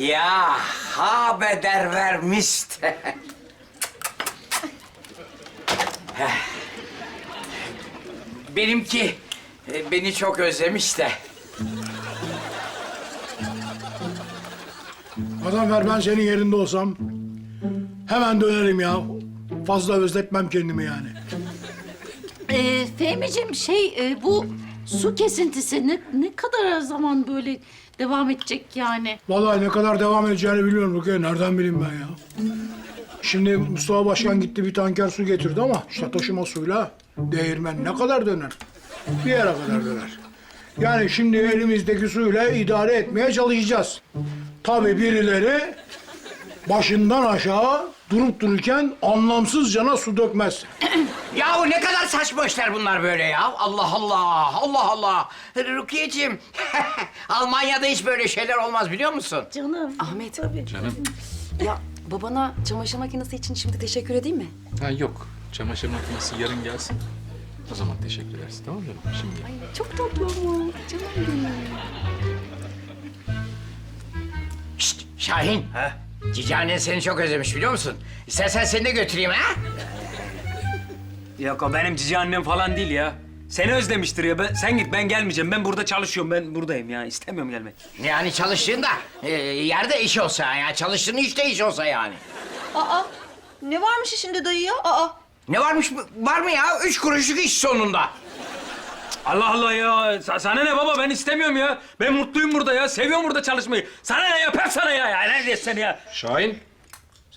Ya habeder vermiş de. Heh. Benimki e, beni çok özlemiş de. Gazanfer ben senin yerinde olsam hemen dönerim ya. Fazla özletmem kendimi yani. Ee, Fehmi'cim şey e, bu su kesintisi ne, ne kadar zaman böyle devam edecek yani? Vallahi ne kadar devam edeceğini biliyorum Rukiye. Nereden bileyim ben ya? Şimdi Mustafa Başkan gitti bir tanker su getirdi ama işte taşıma suyla değirmen ne kadar döner? Bir yere kadar döner. Yani şimdi elimizdeki suyla idare etmeye çalışacağız. Tabii birileri başından aşağı durup dururken anlamsızcana su dökmez. Yahu ne kadar saçma işler bunlar böyle ya. Allah Allah, Allah Allah. Rukiye'cim, Almanya'da hiç böyle şeyler olmaz biliyor musun? Canım. Ahmet. Canım. Ya babana çamaşır makinesi için şimdi teşekkür edeyim mi? Ha yok. Çamaşır makinesi yarın gelsin. O zaman teşekkür edersin tamam mı? Şimdi. Ay çok tatlı ama. Canım benim. Şşt, Şahin. Ha? Cici annen seni çok özlemiş biliyor musun? İstersen seni de götüreyim ha? Yok o benim cici annem falan değil ya. Seni özlemiştir ya. Ben, sen git ben gelmeyeceğim. Ben burada çalışıyorum. Ben buradayım ya. İstemiyorum gelmek. Yani çalıştığında e, yerde iş olsa yani çalıştığın işte iş olsa yani. Aa, ne varmış işinde dayı ya? Aa, Ne varmış var mı ya? Üç kuruşluk iş sonunda. Allah Allah ya. Sa- sana ne baba? Ben istemiyorum ya. Ben mutluyum burada ya. Seviyorum burada çalışmayı. Sana ne yapar sana ya? ya ne diyorsun ya? Şahin.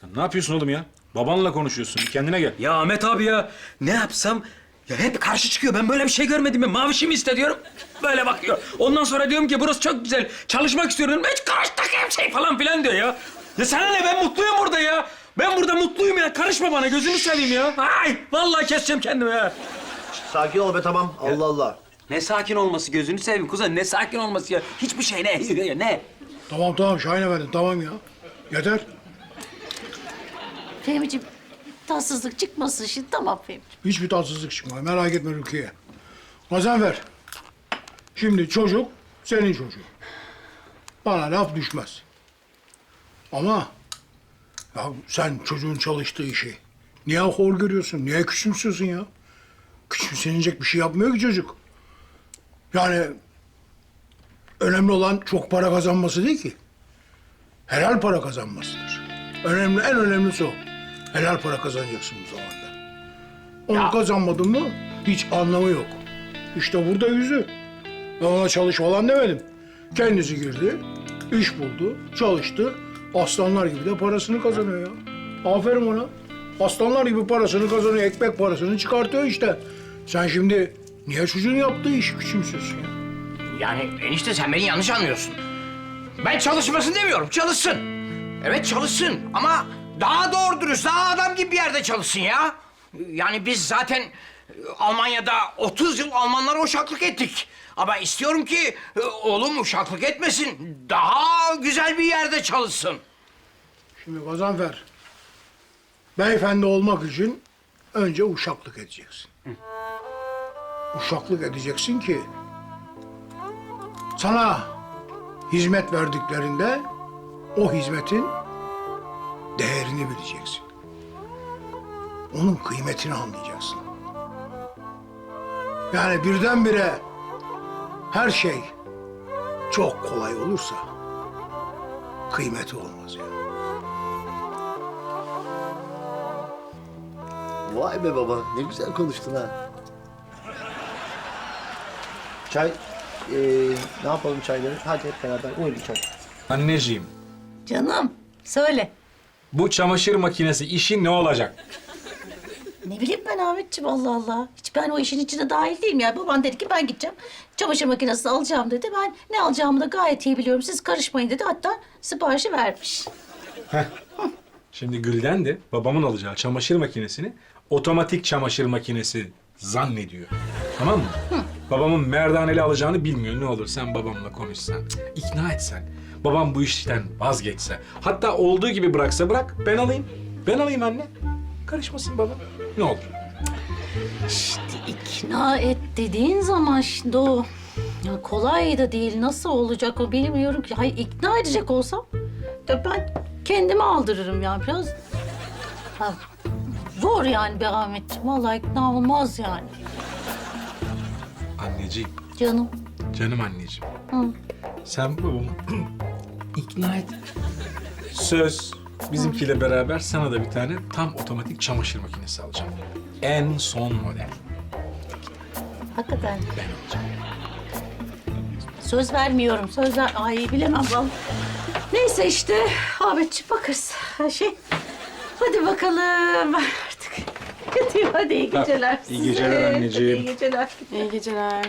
Sen ne yapıyorsun oğlum ya? Babanla konuşuyorsun. Bir kendine gel. Ya Ahmet abi ya. Ne yapsam? Ya hep karşı çıkıyor. Ben böyle bir şey görmedim ya. Mavişimi iste diyorum. Böyle bakıyor. Ondan sonra diyorum ki burası çok güzel. Çalışmak istiyorum. Hiç karıştık her şey falan filan diyor ya. Ya sana ne? Ben mutluyum burada ya. Ben burada mutluyum ya. Karışma bana. Gözünü seveyim ya. Ay vallahi keseceğim kendimi ya. Sakin ol be tamam. Allah Allah. Ne sakin olması gözünü seveyim kuzen. Ne sakin olması ya. Hiçbir şey ne? Ne? Tamam tamam Şahin efendi tamam ya. Yeter. Fehmi'cim tatsızlık çıkmasın şimdi tamam Fehmi'cim. Hiçbir tatsızlık çıkmaz. Merak etme Rukiye. Gazanfer. Şimdi çocuk senin çocuğun. Bana laf düşmez. Ama ya sen çocuğun çalıştığı işi niye hor görüyorsun? Niye küçümsüyorsun ya? Küçümsenecek bir şey yapmıyor ki çocuk. Yani önemli olan çok para kazanması değil ki. Helal para kazanmasıdır. Önemli, en önemlisi o. Helal para kazanacaksın bu zamanda. Onu kazanmadın mı hiç anlamı yok. İşte burada yüzü. Ben ona çalış falan demedim. Kendisi girdi, iş buldu, çalıştı. Aslanlar gibi de parasını kazanıyor ya. Aferin ona. Aslanlar gibi parasını kazanıyor, ekmek parasını çıkartıyor işte. Sen şimdi niye çocuğun yaptığı işi küçümsüyorsun ya? Yani enişte sen beni yanlış anlıyorsun. Ben çalışmasın demiyorum, çalışsın. Evet çalışsın ama daha doğru dürüst, daha adam gibi bir yerde çalışsın ya. Yani biz zaten e, Almanya'da 30 yıl Almanlara uşaklık ettik. Ama istiyorum ki e, oğlum uşaklık etmesin, daha güzel bir yerde çalışsın. Şimdi Gazanfer, beyefendi olmak için önce uşaklık edeceksin. Uşaklık edeceksin ki sana hizmet verdiklerinde o hizmetin değerini bileceksin. Onun kıymetini anlayacaksın. Yani birdenbire her şey çok kolay olursa kıymeti olmaz yani. Vay be baba. Ne güzel konuştun ha. Çay. Ee, ne yapalım çayları? Hadi hep beraber. Buyurun çay. Anneciğim. Canım söyle. Bu çamaşır makinesi işi ne olacak? Ne bileyim ben Ahmetciğim Allah Allah. Hiç ben o işin içine dahil değilim ya. Baban dedi ki ben gideceğim. Çamaşır makinesini alacağım dedi. Ben ne alacağımı da gayet iyi biliyorum. Siz karışmayın dedi. Hatta siparişi vermiş. Şimdi Gülden de babamın alacağı çamaşır makinesini otomatik çamaşır makinesi zannediyor. Tamam mı? Babamın merdaneli alacağını bilmiyor. Ne olur sen babamla konuşsan, ikna etsen. Babam bu işten vazgeçse. Hatta olduğu gibi bıraksa bırak ben alayım. Ben alayım anne. Karışmasın baba. Ne olur. İkna et dediğin zaman şimdi o ya kolay da değil. Nasıl olacak o bilmiyorum ki. Hayır ikna edecek olsam Ya ben kendime aldırırım ya biraz. Ha, zor yani be Ahmetciğim. Vallahi ikna olmaz yani. Anneciğim, Canım. canım anneciğim. Hı. Sen babamı ikna et. Söz, bizimkiyle beraber sana da bir tane tam otomatik çamaşır makinesi alacağım. En son model. Hakikaten. Ben alacağım. Söz vermiyorum. Söz ver... Ay bilemem vallahi. Neyse işte Ahmetciğim bakarız her şey. Hadi bakalım hadi iyi geceler iyi size. geceler anneciğim. İyi geceler. İyi geceler.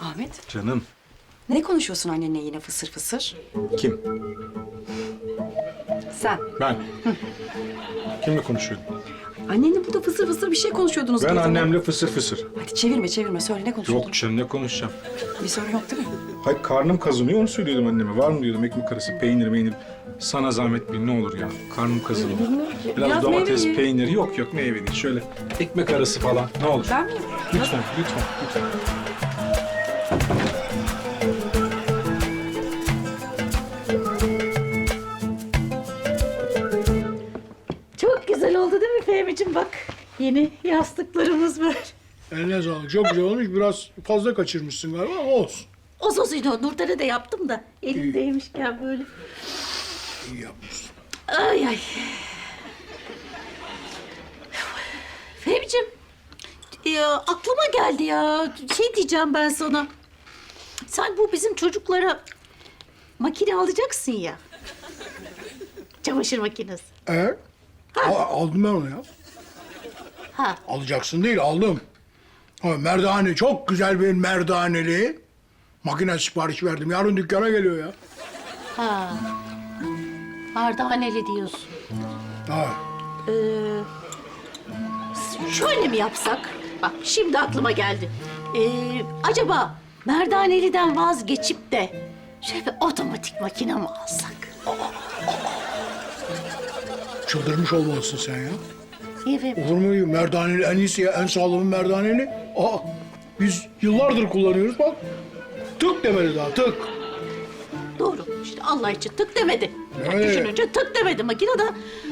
Ahmet, Canım. ne konuşuyorsun annenle yine fısır fısır? Kim? Sen. Ben. Kimle konuşuyordun? Annenle burada fısır fısır bir şey konuşuyordunuz. Ben o zaman. annemle fısır fısır. Hadi çevirme çevirme söyle ne konuşuyordun? Yok canım ne konuşacağım? Bir sorun yok değil mi? Hayır karnım kazınıyor onu söylüyordum anneme. Var mı diyordum ekmek arası peynir meynir. Sana zahmet bir ne olur ya. Karnım kazınıyor. Biraz, Biraz domates meyve peyniri yok yok meyve değil. Şöyle ekmek arası falan ne olur. Ben mi? Lütfen lütfen lütfen. Çok oldu değil mi Fehmi'ciğim bak. Yeni yastıklarımız var. Eline sağlık. Çok güzel olmuş. Biraz fazla kaçırmışsın galiba ama olsun. O sosuydu Nurten'e de yaptım da elimdeymişken böyle. İyi yapmışsın. Ay ay. Fehmi'ciğim ya, aklıma geldi ya. Şey diyeceğim ben sana. Sen bu bizim çocuklara makine alacaksın ya. Çamaşır makinesi. Evet. Al- aldım ben onu ya. Ha. Alacaksın değil, aldım. Ha, merdane, çok güzel bir merdaneli makine sipariş verdim. Yarın dükkana geliyor ya. Ha. Merdaneli diyorsun. Ha. Ee, şöyle mi yapsak? Bak şimdi aklıma geldi. Ee, acaba merdaneliden vazgeçip de şöyle bir otomatik makine mi alsak? Çıldırmış olmalısın sen ya. Evet. Olur mu? Merdaneli en iyisi ya, en sağlamı merdaneli. Aa, biz yıllardır kullanıyoruz bak. Tık demedi daha, tık. Doğru. İşte Allah için tık demedi. Yani Evet. Düşününce tık demedi. Makine de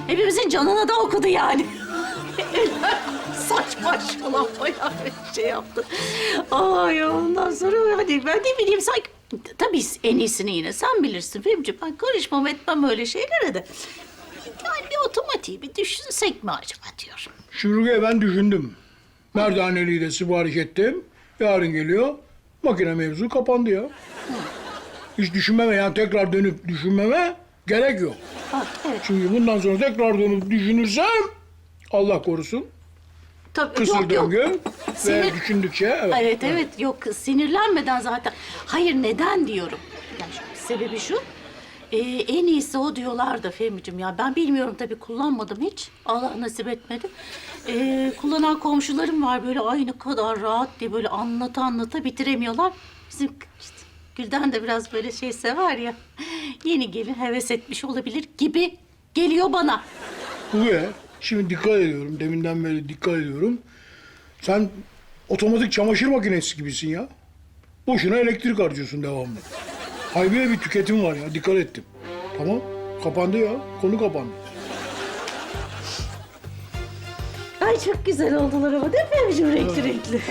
hepimizin canına da okudu yani. Saçma şalan bayağı bir şey yaptı. Ay ondan sonra hadi ben ne bileyim sanki... Tabii en iyisini yine sen bilirsin Fehmiciğim. Ben karışmam etmem öyle şeylere de. Yani bir otomatiği bir düşünsek mi acaba diyorum. Şuruge ben düşündüm. Merdaneliyi de sipariş ettim. Yarın geliyor. Makine mevzu kapandı ya. Hiç düşünmeme yani tekrar dönüp düşünmeme gerek yok. Ha, evet. Çünkü bundan sonra tekrar dönüp düşünürsem Allah korusun Tabii, kısır döngü ve Sinir- düşündükçe evet. Evet evet yok sinirlenmeden zaten. Hayır neden diyorum. Yani şu- sebebi şu. Ee, en iyisi o diyorlar da Fehmi'cim ya. Ben bilmiyorum tabii kullanmadım hiç. Allah nasip etmedi. Ee, kullanan komşularım var böyle ay ne kadar rahat diye böyle anlata anlata bitiremiyorlar. Bizim işte, Gülden de biraz böyle şey sever ya. Yeni gelin heves etmiş olabilir gibi geliyor bana. Bu ya. Şimdi dikkat ediyorum. Deminden beri dikkat ediyorum. Sen otomatik çamaşır makinesi gibisin ya. Boşuna elektrik harcıyorsun devamlı. Haybiye bir tüketim var ya. Dikkat ettim. Tamam. Kapandı ya. Konu kapandı. Ay çok güzel oldular ama değil mi Fehmi'cim renkli renkli.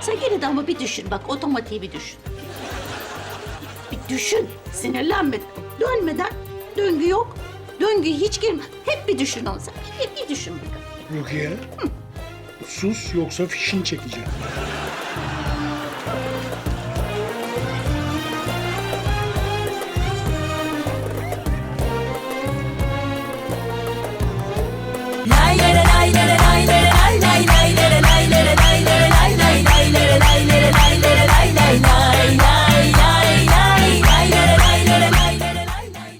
Sen gene de ama bir düşün bak otomatiği bir düşün. Bir düşün sinirlenmeden, dönmeden döngü yok. Döngü hiç girme. Hep bir düşün onu sen. Hep bir düşün bakalım. Rukiye. Sus yoksa fişini çekeceğim.